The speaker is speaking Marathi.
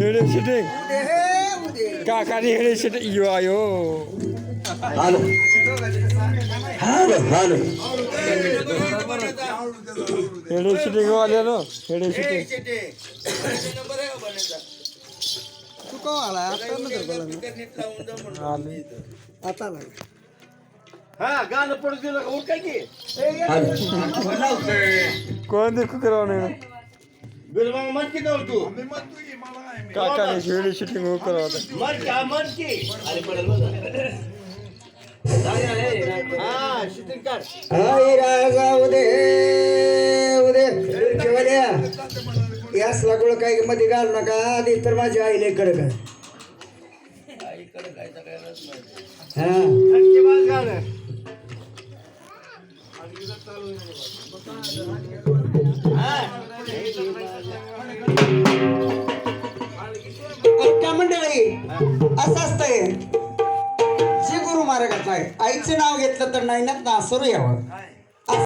Here it is today. काकाने हेडे शूटिंग यो आयो हालो हालो हालो हेडे शूटिंग वाले ना हेडे शूटिंग तू का आला आता बोला आले आता आला हा गाणं पडू नका उठ काय की कोण देखू करावं बिलमा मन की जाऊ तू? काकाने हेडे शूटिंग हो करावं मन का मन की? अरे पडेल. हा शूटिंग कर हाय राजा उदे उदे केवल्या यास लागवड काय मध्ये घाल नका. आधी तर माझी आईला कडक आहे हा. आणखी बाज गाणं मंडळी असं असतंय जी गुरु मार्गात आहे. आईचं नाव घेतलं तर नाही ना नासरू यावं.